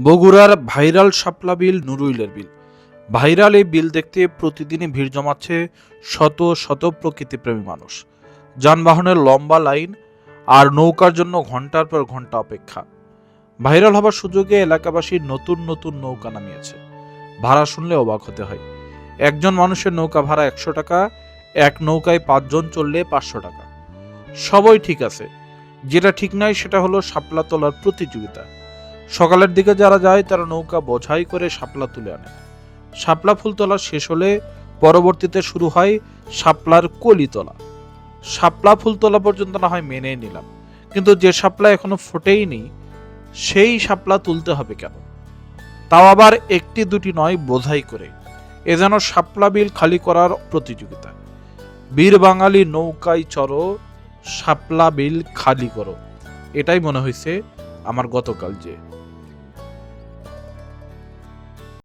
বগুড়ার ভাইরাল শাপলা বিল নুরুইলের বিল। ভাইরাল এই বিল দেখতে প্রতিদিনই ভিড় জমাচ্ছে শত শত প্রকৃতিপ্রেমী মানুষ। যানবাহনের লম্বা লাইন আর নৌকার জন্য ঘণ্টার পর ঘণ্টা অপেক্ষা। ভাইরাল হবার সুযোগে এলাকাবাসী নতুন নতুন নৌকা নামিয়েছে। ভাড়া শুনলে অবাক হতে হয়। একজন মানুষের নৌকা ভাড়া একশো টাকা, এক নৌকায় পাঁচজন চললে পাঁচশো টাকা। সবই ঠিক আছে। যেটা ঠিক নয় সেটা হলো শাপলা তোলার প্রতিযোগিতা। সকালের দিকে যারা যায়, তারা নৌকা বোঝাই করে শাপলা তুলে আনে। শাপলা ফুল তোলা শেষ হলে পরবর্তীতে শুরু হয় শাপলার কলি তোলা শাপলা ফুল তোলা পর্যন্ত না হয় মেনে নিলাম। কিন্তু যে শাপলা এখনও ফোটেইনি সেই শাপলা তুলতে হবে কেন? তাও আবার একটি দুটি নয় বোঝাই করে। এ যেন শাপলা বিল খালি করার প্রতিযোগিতা। বীর বাঙালি নৌকায় চড়ো, শাপলা বিল খালি করো। এটাই মনে হয়েছে আমার গতকাল যে